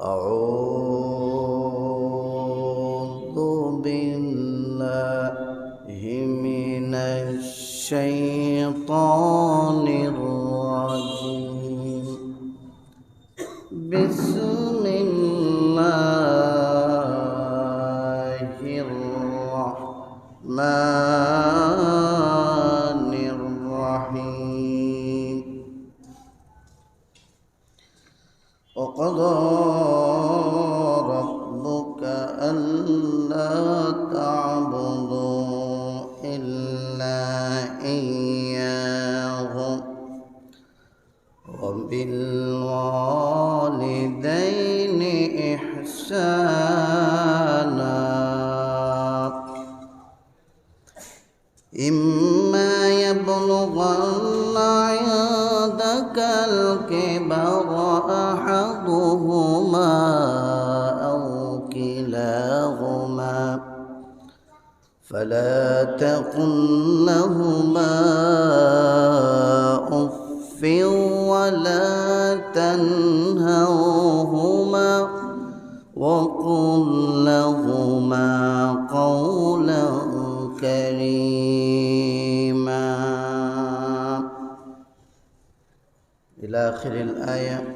أعوذ فلا تقل لهما أف ولا تنهرهما وقل لهما قولا كريما. إلى آخر الآية.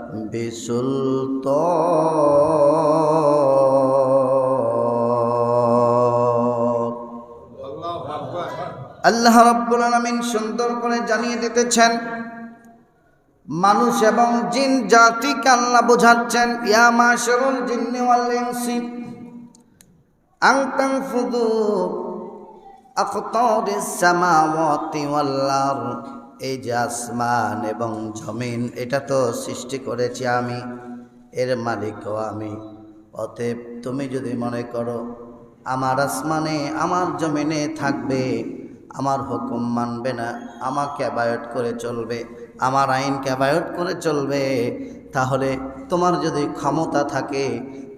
বিসুলতান আল্লাহ রাব্বুল আলামিন সুন্দর করে জানিয়ে দিতেছেন মানুষ এবং জিন জাতি আল্লাহ বোঝাচ্ছেন ইয়া মাশরুল জিন্নি ওয়াল ইনসি আং তানফুদু আকতারিস সামাওয়াতি ওয়াল আরদ। এই যে আসমান এবং জমিন, এটা তো সৃষ্টি করেছি আমি, এর মালিকও আমি। অতএব তুমি যদি মনে করো, আমার আসমানে, আমার জমিনে থাকবে, আমার হুকুম মানবে না, আমাকে অ্যাবায়ট করে চলবে, আমার আইন ক্যাবায়ট করে চলবে, তাহলে তোমার যদি ক্ষমতা থাকে,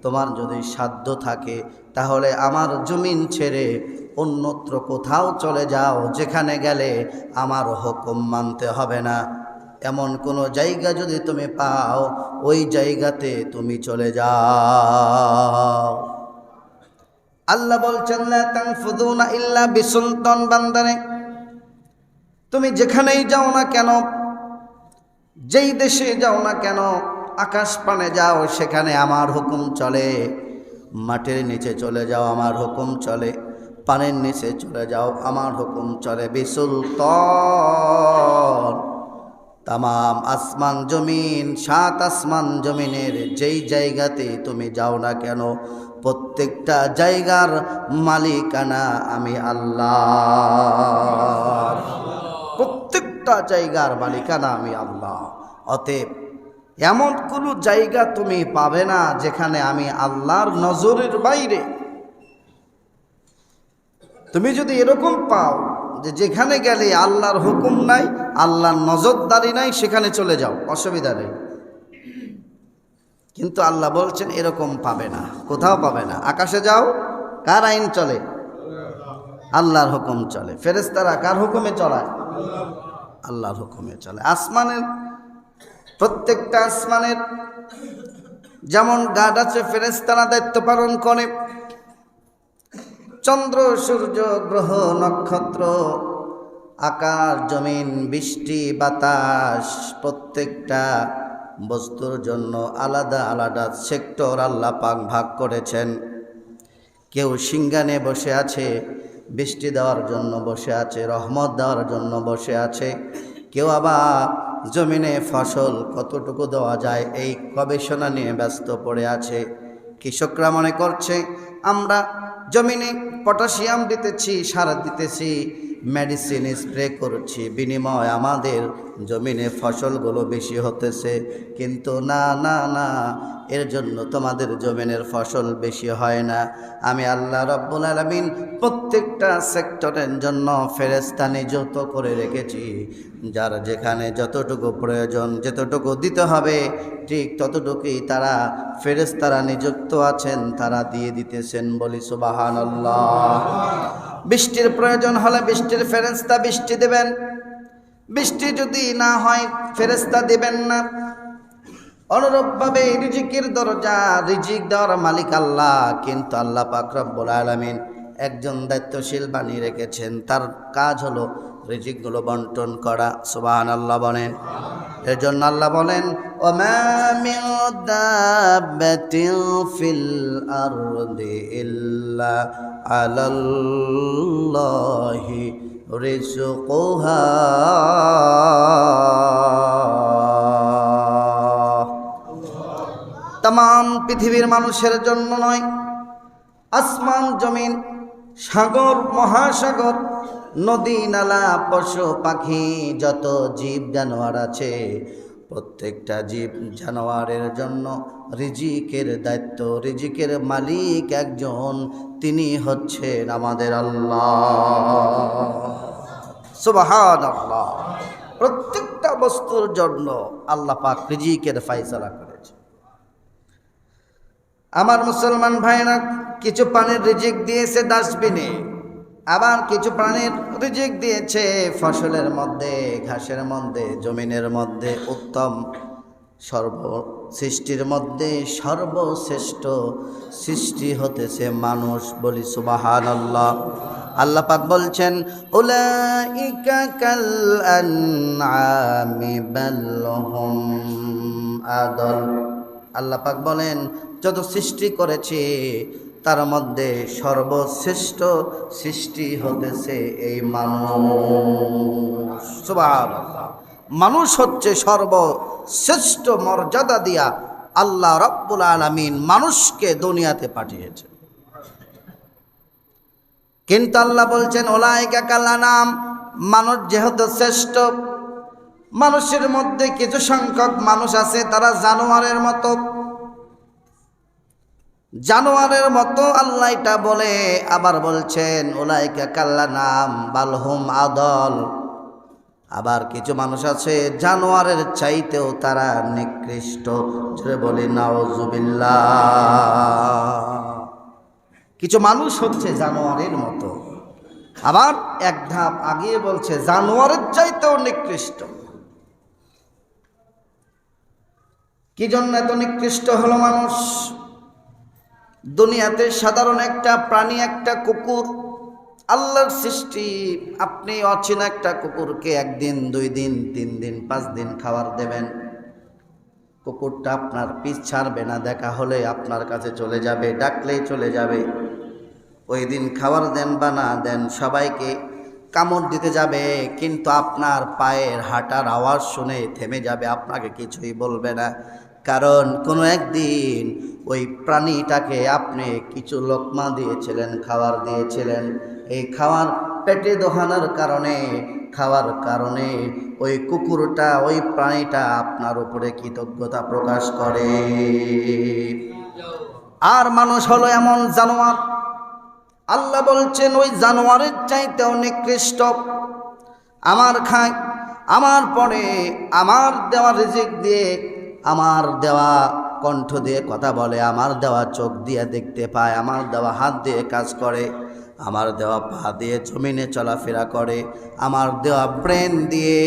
তোমার যদি সাধ্য থাকে, তাহলে আমার জমিন ছেড়ে অন্যত্র কোথাও চলে যাও, যেখানে গেলে আমার হুকুম মানতে হবে না। এমন কোনো জায়গা যদি তুমি পাও, ওই জায়গাতে তুমি চলে যাও। আল্লাহ বলছেন তানফুদুনা ইল্লা বিসুলতান বান্দারে, তুমি যেখানেই যাও না কেন, যেই দেশে যাও না কেন, আকাশ পানে যাও, সেখানে আমার হুকুম চলে, মাটির নিচে চলে যাও, আমার হুকুম চলে। পানির নিচে চলে যাও, আমার হুকুম চলে। বিসুলতন তামাম আসমান জমিন, সাত আসমান জমিনের যেই জায়গাতে তুমি যাও না কেন, প্রত্যেকটা জায়গার মালিকানা আমি আল্লাহ। প্রত্যেকটা জায়গার মালিকানা আমি আল্লাহ। অতএব এমন কোনো জায়গা তুমি পাবে না যেখানে আমি আল্লাহর নজরের বাইরে তুমি যদি এরকম পাও যে যেখানে গেলে আল্লাহর হুকুম নাই, আল্লাহর নজরদারি নাই, সেখানে চলে যাও, অসুবিধা নেই। কিন্তু আল্লাহ বলছেন, এরকম পাবে না, কোথাও পাবে না। আকাশে যাও, কার আইন চলে? আল্লাহর হুকুম চলে। ফেরেস্তারা কার হুকুমে চলায়? আল্লাহর হুকুমে চলে। আসমানের, প্রত্যেকটা আসমানের, যেমন গার্ড আছে ফেরেস্তারা দায়িত্ব পালন করে। চন্দ্র, সূর্য, গ্রহ, নক্ষত্র, আকাশ, জমিন, বৃষ্টি, বাতাস, প্রত্যেকটা বস্তুর জন্য আলাদা আলাদা সেক্টর আল্লাহ পাক ভাগ করেছেন। কেউ সিঙ্গানে বসে আছে, বৃষ্টি দেওয়ার জন্য বসে আছে, রহমত দেওয়ার জন্য বসে আছে। কেউ আবার জমিনে ফসল কতটুকু দেওয়া যায়, এই গবেষণা নিয়ে ব্যস্ত পড়ে আছে। কৃষকরা মনে করছে, আমরা জমিনে পটাশিয়াম দিতেছি, সার দিতেছি মেডিসিন স্প্রে করছি। বিনিময় আমাদের জমিনে ফসলগুলো বেশি হতেছে। কিন্তু না না না এর জন্য তোমাদের জমিনের ফসল বেশি হয় না। আমি আল্লাহ রব্বুল আলমিন প্রত্যেকটা সেক্টরের জন্য ফেরেস্তা নিযুক্ত করে রেখেছি। যার যেখানে যতটুকু প্রয়োজন, যতটুকু দিতে হবে, ঠিক ততটুকুই তারা ফেরেস্তারা নিযুক্ত আছেন, তারা দিয়ে দিতেছেন বলি সুবাহান বৃষ্টির প্রয়োজন হলে বৃষ্টির ফেরেস্তা বৃষ্টি দেবেন। বৃষ্টি যদি না হয় ফেরেস্তা দেবেন না। অনুরূপভাবে রিজিকের দরজা, রিজিক দেওয়ার মালিক আল্লাহ, কিন্তু আল্লাহ রব্বুল আলামিন একজন দায়িত্বশীল বানিয়ে রেখেছেন। তার কাজ হলো রিজিকগুলো বন্টন করা। সুবহান আল্লাহ বলেন এর জন্য আল্লাহ বলেন ফিল আরদি ইল্লা আলাল্লাহি পৃথিবীর মানুষের জন্য নয়। আসমান, জমিন, সাগর, মহাসাগর, নদী, নালা, পশু, পাখি, যত জীব জানোয়ার আছে, প্রত্যেকটা জীব জানোয়ারের জন্য রিজিকের দায়িত্ব, রিজিকের মালিক একজন, তিনি হচ্ছেন আমাদের আল্লাহ। সুবাহান আল্লাহ প্রত্যেকটা বস্তুর জন্য আল্লাহ পাক রিজিকের ফাইসলা আমার মুসলমান ভাইরা কিছু প্রাণীর রিজিক দিয়েছে ডাস্টবিনে, আবার কিছু প্রাণীর রিজিক দিয়েছে ফসলের মধ্যে, ঘাসের মধ্যে, জমিনের মধ্যে, উত্তম সর্ব সৃষ্টির মধ্যে সর্বশ্রেষ্ঠ সৃষ্টি হতেছে মানুষ বলি সুবাহান আল্লাহ আল্লাহ পাক বলছেন, উলাইকা আদল। আল্লাহ পাক বলেন, যত সৃষ্টি করেছে, তার মধ্যে সর্বশ্রেষ্ঠ সৃষ্টি হতেছে এই মানুষ। মানুষ হচ্ছে সর্বশ্রেষ্ঠ মর্যাদা দিয়া আল্লাহ রব্বুল আলামিন মানুষকে দুনিয়াতে পাঠিয়েছে কিন্তু আল্লাহ বলছেন, ওলাইকা কাল্লা নাম, মানুষ যেহেতু শ্রেষ্ঠ মানুষের মধ্যে কিছু সংখ্যক মানুষ আছে, তারা জানোয়ারের মতো। জানোয়ারের মতো আল্লাহ এটা বলে, আবার বলছেন ওলাইকা কাল্লা নাম বালহুম আদল। আবার কিছু মানুষ আছে, জানোয়ারের চাইতেও তারা নিকৃষ্ট। বলি নাওজুবিল্লাহ কিছু মানুষ হচ্ছে জানোয়ারের মতো। আবার এক ধাপ আগিয়ে বলছে, জানোয়ারের চাইতেও নিকৃষ্ট। কি জন্য এত নিকৃষ্ট হলো মানুষ? দুনিয়াতে সাধারণ একটা প্রাণী, একটা কুকুর, আল্লাহর সৃষ্টি। আপনি অচেনা একটা কুকুরকে একদিন, দুই দিন, তিন দিন, পাঁচ দিন খাবার দেবেন। কুকুরটা আপনার পিছ ছাড়বে না, দেখা হলে আপনার কাছে চলে যাবে, ডাকলেই চলে যাবে। ওই দিন খাবার দেন বা না দেন, সবাইকে কামড় দিতে যাবে, কিন্তু আপনার পায়ের হাঁটার আওয়াজ শুনে থেমে যাবে, আপনাকে কিছুই বলবে না। কারণ কোনো একদিন ওই প্রাণীটাকে আপনি কিছু লোকমা দিয়েছিলেন, খাবার দিয়েছিলেন। এই খাওয়ার পেটে দোহানোর কারণে, খাওয়ার কারণে ওই কুকুরটা, ওই প্রাণীটা আপনার উপরে কৃতজ্ঞতা প্রকাশ করে। আর মানুষ হলো এমন জানোয়ার আল্লাহ বলছেন, ওই জানোয়ারের চাইতেও নিকৃষ্ট। আমার খায়, আমার পরে আমার দেওয়া রিজিক দিয়ে, আমার দেওয়া কণ্ঠ দিয়ে কথা বলে, আমার দেওয়া চোখ দিয়ে দেখতে পায়, আমার দেওয়া হাত দিয়ে কাজ করে। আমার দেওয়া পা দিয়ে জমিনে চলাফেরা করে, আমার দেওয়া ব্রেন দিয়ে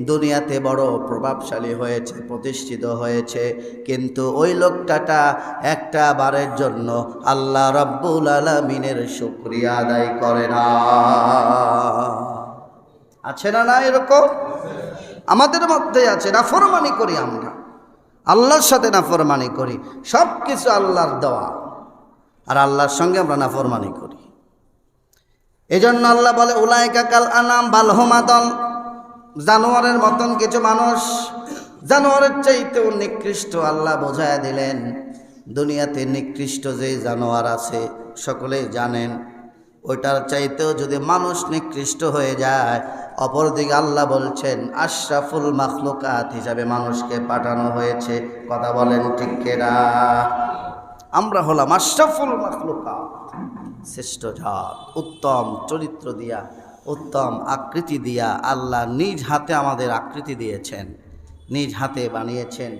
দুনিয়াতে বড় প্রভাবশালী হয়েছে, প্রতিষ্ঠিত হয়েছে। কিন্তু ওই লোকটাটা একটা বারের জন্য আল্লাহ রব্বুল আলমিনের শুক্রিয়া আদায় করে না। আছে না না এরকম? আমাদের মধ্যে আছে, নাফরমানি করি আমরা। আল্লাহর সাথে নাফরমানি করি সব কিছু আল্লাহর দেওয়া। আর আল্লাহর সঙ্গে আমরা নাফরমানি করি। এই জন্য আল্লাহ বলে উলায়কা কাল আনাম বালহমাদল জানোয়ারের মতন কিছু মানুষ জানোয়ারের চাইতেও নিকৃষ্ট, আল্লাহ বোঝায় দিলেন, দুনিয়াতে নিকৃষ্ট যে জানোয়ার আছে, সকলেই জানেন। ওইটার চাইতেও যদি মানুষ নিকৃষ্ট হয়ে যায়, অপরদিকে আল্লাহ বলছেন, আশরাফুল মাখলুকাত হিসাবে মানুষকে পাঠানো হয়েছে। কথা বলেন ঠিক কেরা আমরা হলাম আশরাফুল মাখলুকাত শ্রেষ্ঠ জাত, উত্তম চরিত্র দিয়া, উত্তম আকৃতি দিয়া আল্লাহ নিজ হাতে আমাদের আকৃতি দিয়েছেন। নিজ হাতে বানিয়েছেন।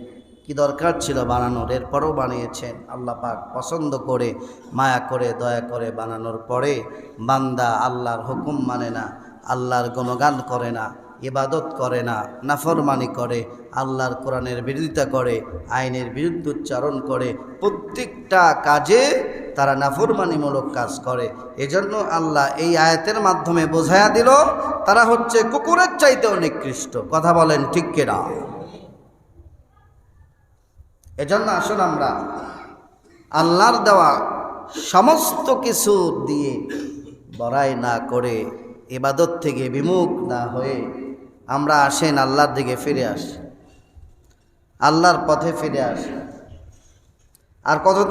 কি দরকার ছিল বানানোর? এরপরও বানিয়েছেন। আল্লাহ পাক পছন্দ করে, মায়া করে, দয়া করে বানানোর পরে বান্দা আল্লাহর হুকুম মানে না, আল্লাহর গুণগান করে না। ইবাদত করে না, নাফরমানি করে, আল্লাহর কোরআনের বিরোধিতা করে, আইনের বিরুদ্ধে উচ্চারণ করে, প্রত্যেকটা কাজে তারা নাফরমানিমূলক কাজ করে। এজন্য আল্লাহ এই আয়াতের মাধ্যমে বোঝায়া দিল, তারা হচ্ছে কুকুরের চাইতেও নিকৃষ্ট। কথা বলেন ঠিক কেনা? এজন্য আসুন আমরা আল্লাহর দেওয়া সমস্ত কিছু দিয়ে বড়াই না করে এবাদত থেকে বিমুখ না হয়ে আমরা আসেন আল্লাহর দিকে ফিরে আস। আল্লাহর পথে ফিরে আস। আর কতদিন